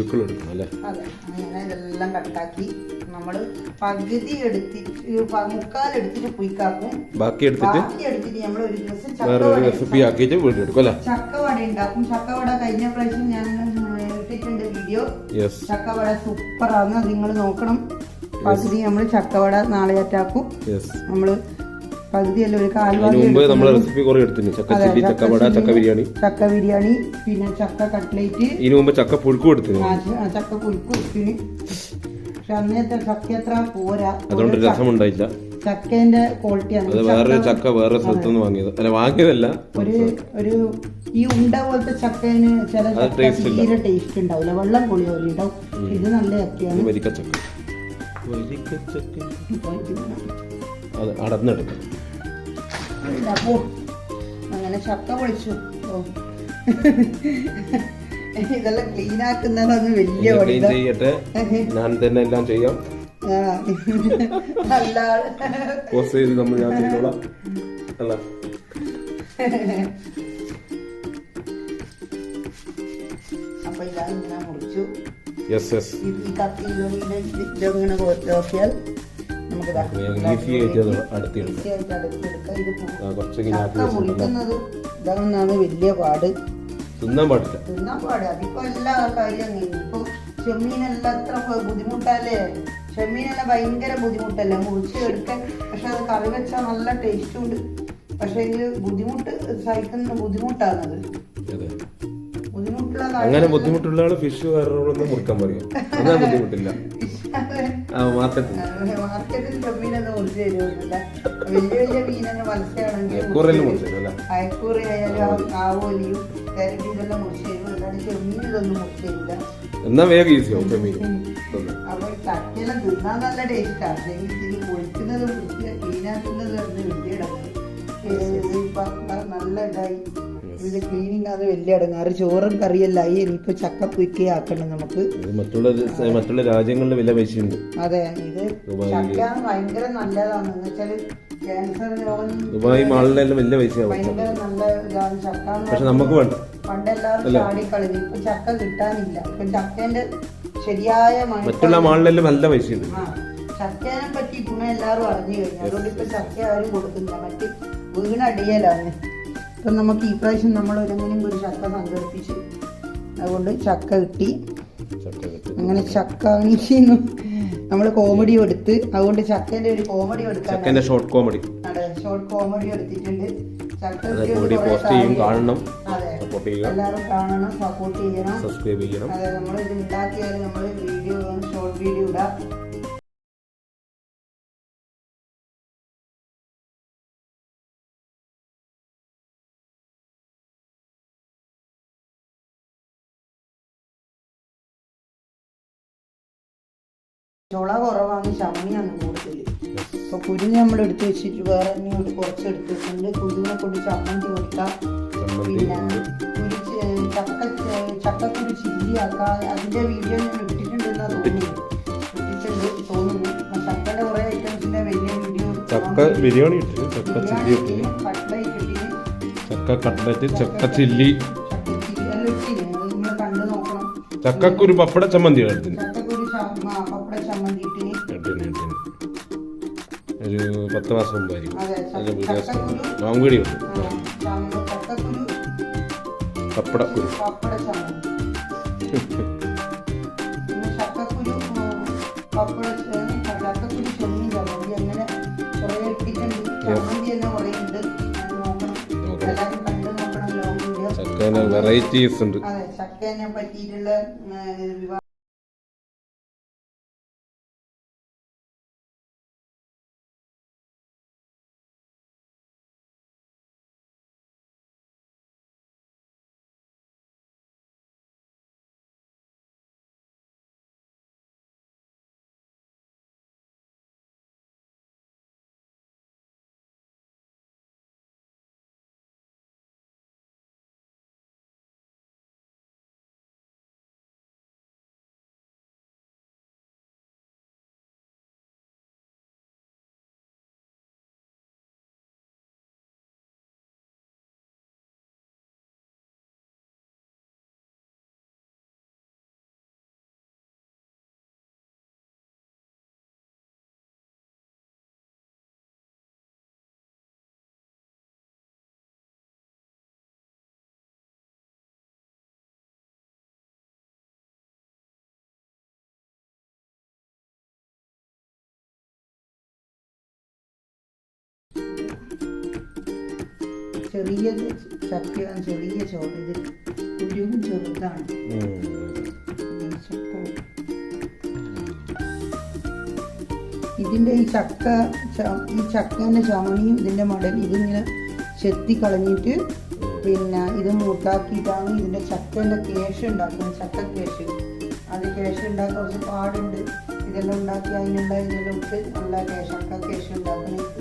എടുക്കണം അല്ലേ അതെ അങ്ങനെ ഇതെല്ലാം കട്ടാക്കി നമ്മൾ പകുതി എടുത്തിട്ട് മുക്കാൽ എടുത്തിട്ട് പുയിക്കാക്കും. ബാക്കി എടുത്തിട്ട് ബാക്കി എടുത്തിട്ട് നമ്മൾ ഒരു ദിവസം റെസിപ്പി ആക്കിയിട്ട് വീണ്ടും എടുക്കും അല്ലേ ചക്കവട ഉണ്ടാക്കും ചക്കവട കഴിഞ്ഞ പ്രാവശ്യം ഞാൻ ഇട്ടിട്ടുണ്ട് വീഡിയോ ചക്കവട സൂപ്പറാണ് നിങ്ങൾ നോക്കണം. പകുതി നമ്മൾ ചക്കവട നാളെ അറ്റാക്കും. നമ്മൾ പകുതിയല്ല ഒരു കാൽവാരി കാൽവാങ്ങി നമ്മൾ റെസിപ്പി കുറെ എടുത്തിട്ടുണ്ട്. ചക്ക ബിരിയാണി. ചക്ക ബിരിയാണി പിന്നെ ചക്ക കട്ട്ലേറ്റ്. ഇതിനു മുമ്പ് ചക്ക പുഴുക്ക് ആ, ചക്ക പുഴുക്ക് ഉപ്പിന് പക്ഷെ അന്നത്തെ ചക്ക അത്ര പോരാ. അതുകൊണ്ട് രസമുണ്ടായില്ല. ചക്കേന്റെ ക്വാളിറ്റിയാണ് അത് വേറെ ചക്ക വേറെ സ്ഥലത്തു വാങ്ങിയത്. അല്ല വാങ്ങിയതല്ല. ഒരു ഒരു ഈ ഉണ്ട പോലത്തെ ചക്കേന് ചില. തീരെ ടേസ്റ്റ് ഉണ്ടാവില്ല വെള്ളം പൊളി പോലെ ഉണ്ടാവും ഇത് നല്ല ചക്കയാണ് വരിക്കച്ചക്ക. വരിക്കച്ചക്ക. അത് അടന്നെടുക്കാം അപ്പോ അങ്ങനെ ചക്ക പൊളിച്ചു. ഓ ഇതെല്ലാം ക്ലീൻ ആക്കുന്നതാണ് വലിയ ക്ലീൻ ചെയ്യട്ടെ ഞാൻ തന്നെ എല്ലാം ചെയ്യാം. പോസ്റ്റ് ചെയ്ത് നമ്മൾ ഞാൻ ചെയ്തോളാം. അല്ല? അപ്പൊ ഇതാ ഇങ്ങനെ മുറിച്ചു. യെസ് യെസ് ഈ ഇതങ്ങനെ നോക്കിയാൽ ഈസി ആയിട്ട് അത് അടുത്തെടുക്കാം കുറച്ച് വെച്ചിട്ടുണ്ടല്ലോ വലിയ പാട്. തിന്നാൻ പാടില്ല. തിന്നാൻ പാട്. അതിപ്പോ എല്ലാ കാര്യം ഇപ്പൊ ചെമ്മീനെല്ലാം അത്ര ബുദ്ധിമുട്ടല്ലേ? ചെമ്മീനെല്ലാം ഭയങ്കര ബുദ്ധിമുട്ടല്ലേ? മുറിച്ച് എടുക്കാൻ പക്ഷെ അത് കറി വെച്ചാൽ നല്ല ടേസ്റ്റും ഉണ്ട്. പക്ഷെ ബുദ്ധിമുട്ട് സഹിക്കുന്ന ബുദ്ധിമുട്ടാണത് അങ്ങനെ ബുദ്ധിമുട്ടുള്ള ആൾ ഫിഷ് വേറെ മുറുക്കാൻ പറയും. അങ്ങനെ ബുദ്ധിമുട്ടില്ല? മാർക്കറ്റിൽ. ചെമ്മീനൊന്നും മുറിച്ച് തരുമൊന്നുമില്ല വലിയ വലിയ മീനൊക്കെ മത്സ്യമാണെങ്കിൽ അയക്കൂറി ആയാലും ആവോലിയും ഇതെല്ലാം മുറിച്ച് തരും. അല്ലാണ്ട് ചെമ്മീൻ ഇതൊന്നും മുറിച്ച് തരില്ല. എന്നാ വേഗം ഈസി ആവും ചെമ്മീൻ. അപ്പൊ ചക്കയെല്ലാം തിന്നാൻ നല്ല ടേസ്റ്റാണ് ഇത് പൊളിക്കുന്നത് മീനാക്കുന്നത് വലിയ നല്ല ഇതായി. ഇത് ക്ലീനിങ് അത് വലിയ അടങ്ങാറ്. ചോറും കറിയെല്ലാം ഇനിയിപ്പോ ചക്ക പുയ്ക്കേ ആക്കണം നമുക്ക്. മറ്റുള്ള മറ്റുള്ള രാജ്യങ്ങളിൽ വില പൈസയുണ്ട് അതെ ഇത്. ചക്ക ഭയങ്കര നല്ലതാണ്. എന്ന് വെച്ചാൽ ക്യാൻസർ രോഗം ദുബായ് മാളിലെല്ലാം വലിയ പൈസയാവും ഭയങ്കര നല്ല ഇതാണ്. ചക്ക പക്ഷെ നമുക്ക് വേണ്ട. പണ്ടെല്ലാവരും ചാടിക്കളഞ്ഞു. ഇപ്പൊ ചക്ക കിട്ടാനില്ല. ഇപ്പൊ ചക്കേന്റെ ശരിയായ മറ്റുള്ള മാളിലെല്ലാം നല്ല പൈസയുണ്ട്. ഉണ്ട് ചക്കേനെ പറ്റി ഗുണം എല്ലാവരും അറിഞ്ഞു കഴിഞ്ഞു. അതുകൊണ്ട് ഇപ്പൊ ചക്ക ആരും കൊടുക്കുന്നില്ല. മറ്റ് വീണടിയലാണ്. ഇപ്പൊ നമുക്ക് ഈ പ്രാവശ്യം നമ്മൾ ഒരെങ്ങനെയും ഒരു ചക്ക സംഘടിപ്പിച്ചു അതുകൊണ്ട് ചക്ക കിട്ടി. അങ്ങനെ ചക്ക നമ്മൾ കോമഡി എടുത്ത് അതുകൊണ്ട് ചക്കേന്റെ ഒരു കോമഡി എടുക്കാൻ ചക്കന്റെ ഷോർട്ട് കോമഡി ഷോർട്ട് കോമഡി എടുത്തിട്ടുണ്ട്. അത് കൂടി പോസ്റ്റ് ചെയ്യും കാണണം അതെ സപ്പോർട്ട് ചെയ്യുക എല്ലാവരും കാണണം സപ്പോർട്ട് ചെയ്യണം. സബ്സ്ക്രൈബ് ചെയ്യണം. അതെ നമ്മൾ ഇത് ഉണ്ടാക്കിയാൽ നമ്മൾ വീഡിയോ ഷോർട്ട് വീഡിയോ ഇടാം. ചുള കുറവാണ് ചമണിയാണ് കൂടുതൽ ഇപ്പൊ കുരുന്ന് നമ്മൾ എടുത്ത് വെച്ചിട്ട് വേറെ കുറച്ച് എടുത്ത് വെച്ചിട്ടുണ്ട്. കുരുവിനെ കൊണ്ട് ചമ്മന്തി കൊടുക്കാം പിന്നെ കുരു ചക്ക ചക്കക്കുരു ചില്ലിയാക്കാം അതിന്റെ വീഡിയോ ഞാൻ ഇട്ടിട്ടുണ്ടെന്നാ തോന്നി ഇട്ടിട്ടുണ്ട് തോന്നുന്നു. ചക്കയുടെ കുറെ ഐറ്റംസിന്റെ വലിയ വീഡിയോ ചക്ക ബിരിയാണി ഇട്ടിട്ട് ചക്ക ചില്ലി ഇട്ടിന് ചക്ക കട്ട്ലറ്റ് ചക്ക ചില്ലി. ചക്കക്കുരു പപ്പട ചമ്മന്തി എടുത്തിന് ചക്കക്കുരു ഒരു പത്ത് മാസം മുമ്പായിരിക്കും. പപ്പടക്കുരു. പപ്പട ചക്കക്കുരു ഉം, പപ്പട ചക്കക്കുരു ചെമ്മീൻ ചമ്മന്തി അങ്ങനെ കുറേ ഇട്ടിട്ടുണ്ട്. ചമ്മന്തി തന്നെ കുറേ ഉണ്ട്. നോക്കണം. എല്ലാവരും കണ്ടു വെറൈറ്റീസ് ഉണ്ട്. അതെ ചക്കേനെ പറ്റിയിട്ടുള്ള ചെറിയ ചക്കയാണ് ചെറിയ ചോറ്. ഇത് കുരുവും ചെറുതാണ്. ഇതിന്റെ ഈ ചക്ക ഈ ചക്കേന്റെ ചാണിയും ഇതിന്റെ മടൽ ഇതിങ്ങനെ ചെത്തി കളഞ്ഞിട്ട് പിന്നെ ഇത് മൂട്ടാക്കിയിട്ടാണ് ഇതിന്റെ ചക്കേന്റെ കേശ് ഉണ്ടാക്കുന്നത്. ചക്ക കേശ്. അത് കേശ് ഉണ്ടാക്കാൻ കുറച്ച് പാടുണ്ട്. ഇതെല്ലാം ഉണ്ടാക്കി അതിനുള്ള ഇട്ട് നല്ല കേശ് ചക്ക കേശ് ഉണ്ടാക്കുന്നത്.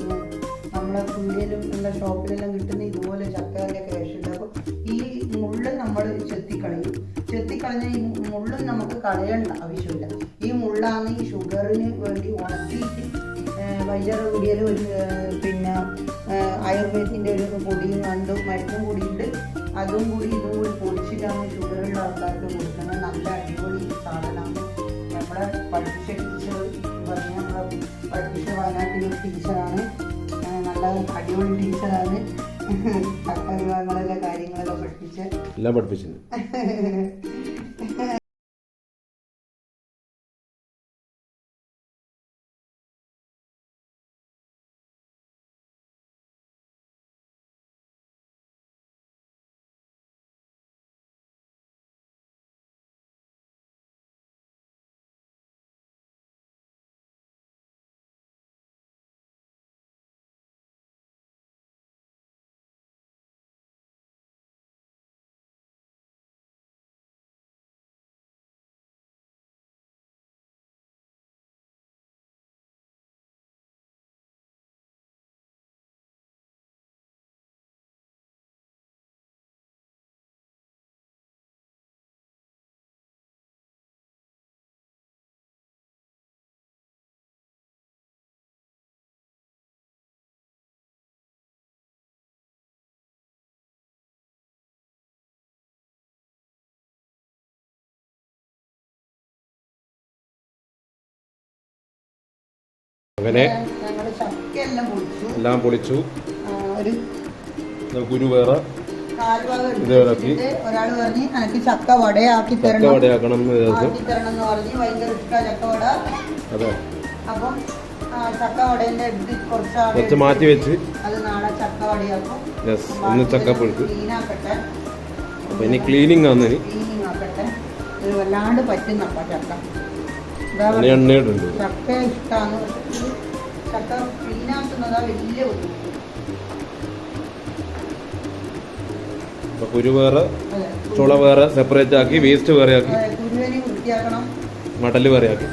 നമ്മളെ ഇന്ത്യയിലും നമ്മുടെ ഷോപ്പിലെല്ലാം കിട്ടുന്ന ഇതുപോലെ ചക്കേന്റെ ക്യാഷ് ഉണ്ടാക്കും ഈ മുള്ള് നമ്മൾ ചെത്തിക്കളയും. ചെത്തിക്കളഞ്ഞ ഈ മുള്ളും നമുക്ക് കളയേണ്ട ആവശ്യമില്ല. ഈ മുള്ളാണ് ഈ ഷുഗറിന് വേണ്ടി ഉണക്കിയിട്ട് വൈദ്യർ കൂടിയാൽ ഒരു പിന്നെ ആയുർവേദത്തിന്റെ ഒരു പൊടിയും കണ്ടും മരുന്നും കൂടിയിട്ട് അതും കൂടി ഇതും കൂടി പൊടിച്ചിട്ടാണ് ഷുഗറുള്ള ആൾക്കാർക്ക് കൊടുക്കുന്നത്. നല്ല അടിപൊളി സാധനമാണ്. നമ്മളെ പഠിപ്പിച്ച ടീച്ചർ പറഞ്ഞ നമ്മളെ പഠിപ്പിച്ച വയനാട്ടിലെ ടീച്ചറാണ്. നല്ല അടിപൊളി ടീച്ചറാണ്. ചക്ക വിഭാഗങ്ങളിലെ കാര്യങ്ങളെല്ലാം പഠിപ്പിച്ച്. എല്ലാം പഠിപ്പിച്ചിട്ടുണ്ട്. അങ്ങനെ എല്ലാം പൊളിച്ചു. ഗുരു വേറെ. ഇത് ഇളക്കി. ഒരാൾ പറഞ്ഞ് എനിക്ക് ചക്ക വടയാക്കി ചക്ക വടയാക്കണം എന്ന് അതെ. അപ്പം കുറച്ച് മാറ്റി വെച്ച്. യെസ് ഇന്ന് ചക്കപ്പുഴുക്ക് അപ്പൊ ഇനി ക്ലീനിങ് ആണ് വല്ലാണ്ട് പറ്റുന്നപ്പ ചക്ക. എണ്ണയിട്ടുണ്ട് ചക്ക ഇഷ്ടമാണ് ചക്ക ക്ലീൻ വലിയ കുരു. വേറെ ചുള വേറെ സെപ്പറേറ്റ് ആക്കി വേസ്റ്റ് വേറെ ആക്കി. മടൽ വേറെ ആക്കി.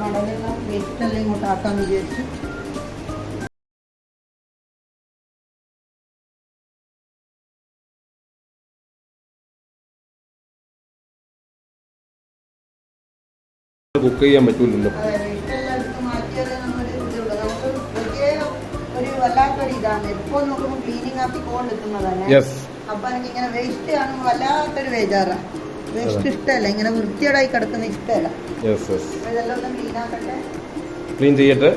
മടലെല്ലാം വേസ്റ്റെല്ലാം ഇങ്ങോട്ട് ആക്കാന്ന് വിചാരിച്ചു. ക്ലീനിങ് ചെയ്യാൻ പറ്റൂലല്ലോ. യെസ് അപ്പൊ എനിക്ക് ഇങ്ങനെ വേസ്റ്റ് കാണുമ്പോൾ വല്ലാത്തൊരു ബേജാറാ. വേസ്റ്റ് ഇഷ്ടമല്ല ഇങ്ങനെ വൃത്തിയോടായി കിടക്കുന്ന ഇഷ്ടമല്ല യെസ് യെസ് ഇതെല്ലാം ഒന്ന് ക്ലീൻ ആക്കട്ടെ. ക്ലീൻ ചെയ്യട്ടെ.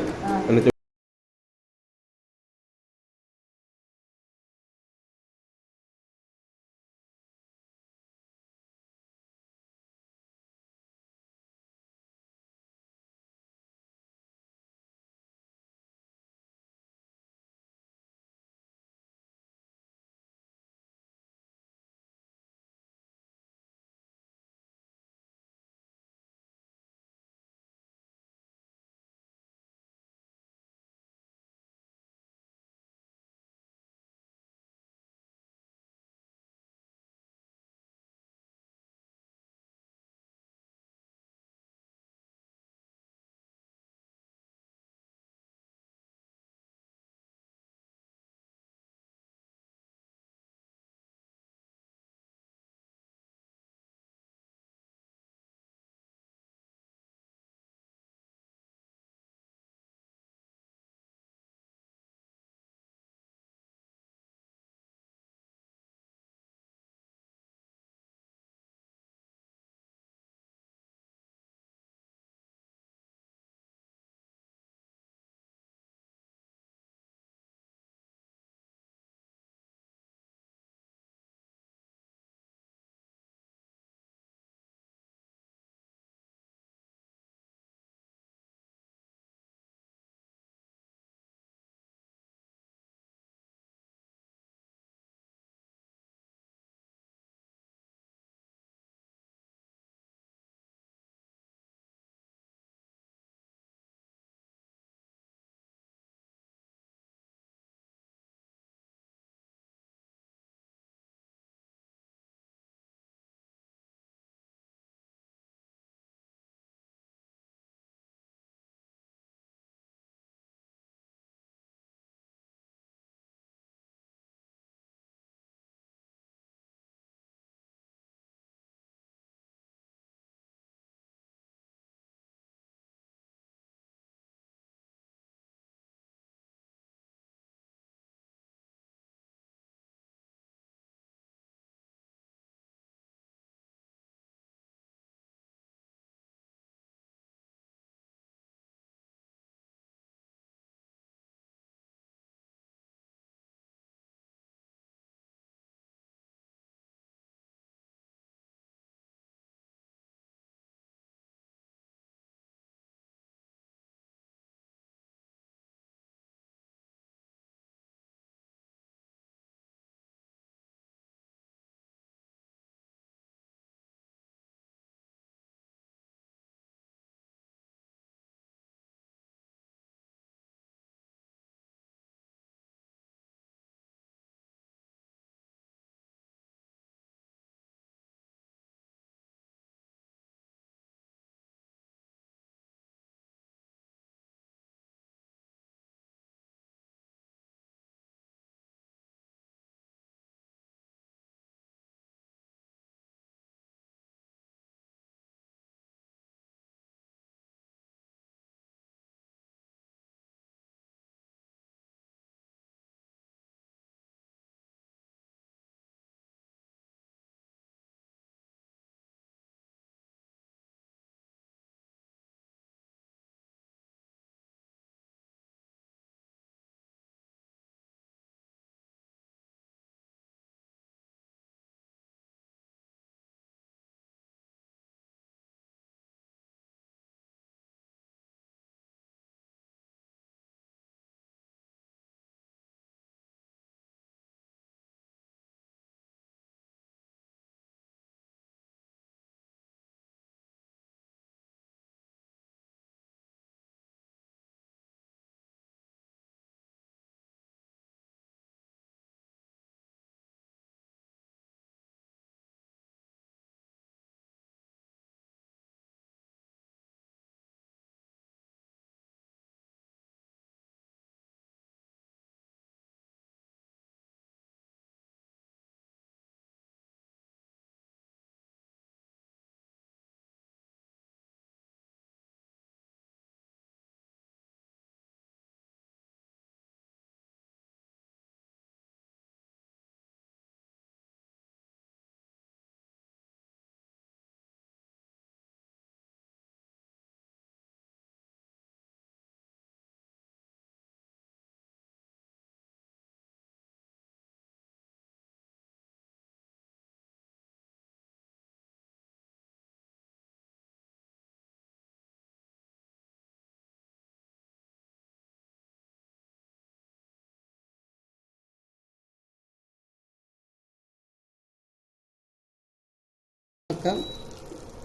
ഒക്കെ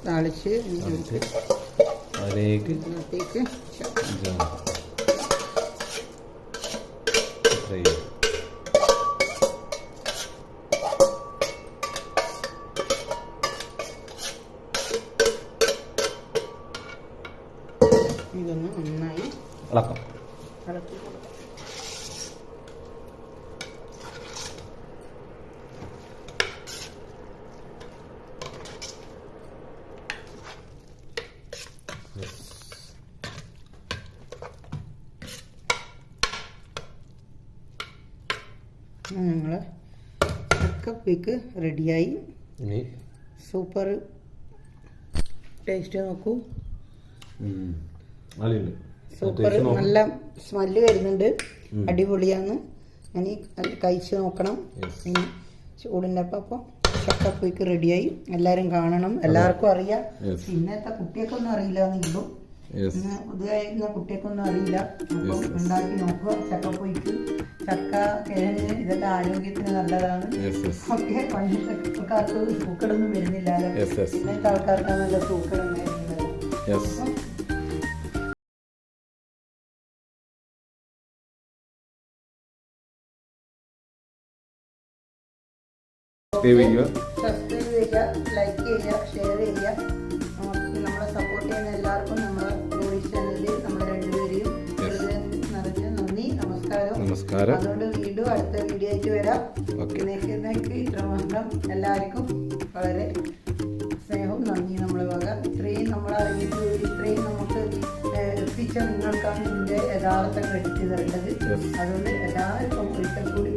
താളിച്ച് എന്നിട്ട് അതിലേക്ക് ഇതിനകത്തേക്ക് ജാം ഫ്രൈ ചെയ്യാം ഇതൊന്ന് നന്നായി ഇളക്കാം ഇളക്കി കൊടുക്കാം ഞങ്ങൾ ചക്കപ്പിക്ക് റെഡിയായി ഇനി സൂപ്പർ ടേസ്റ്റ് നോക്കൂ. സൂപ്പർ നല്ല സ്മെല്ല് വരുന്നുണ്ട്. അടിപൊളിയാണ്. ഇനി കഴിച്ച് നോക്കണം. Yes. ഇനി ചൂടിന്റെ അപ്പം ചക്കപ്പുയ്ക്ക് റെഡിയായി എല്ലാവരും കാണണം. എല്ലാവർക്കും അറിയാം. ഇന്നത്തെ കുട്ടികൾക്കൊന്നും അറിയില്ല എന്നുള്ളൂ യെസ് ഇന്ന് പുതുതായിരുന്ന കുട്ടികൾക്കൊന്നും അറിയില്ല. അപ്പം. ഉണ്ടാക്കി നോക്കുക. ചക്കപ്പൊയ്ക്ക് ചക്ക കിഴങ്ങ് ഇതെല്ലാം ആരോഗ്യത്തിന് നല്ലതാണ്. ഒക്കെ പണ്ടത്തെ കാലത്ത് സൂക്കടൊന്നും വരുന്നില്ലല്ലോ. ഇന്നത്തെ ആൾക്കാർക്കാണ് നല്ല സൂക്കടം വരുന്നത് സബ്സ്ക്രൈബ് ചെയ്യുക. ലൈക്ക് ചെയ്യുക ഷെയർ ചെയ്യുക. നമസ്കാരം അതുകൊണ്ട് വീണ്ടും അടുത്ത വീഡിയോ ആയിട്ട് വരാം. ഇന്നേക്ക് ഇത്രമാത്രം എല്ലാവർക്കും വളരെ സ്നേഹവും നന്ദി നമ്മളെ വക. ഇത്രയും നമ്മളെ അറിയിച്ചു ഇത്രയും നമുക്ക് എത്തിച്ച നിങ്ങൾക്കാണ് ഇതിന്റെ യഥാർത്ഥ ക്രെഡിറ്റ് തരേണ്ടത്. അതുകൊണ്ട് എല്ലാവർക്കും ഒരിക്കൽ കൂടി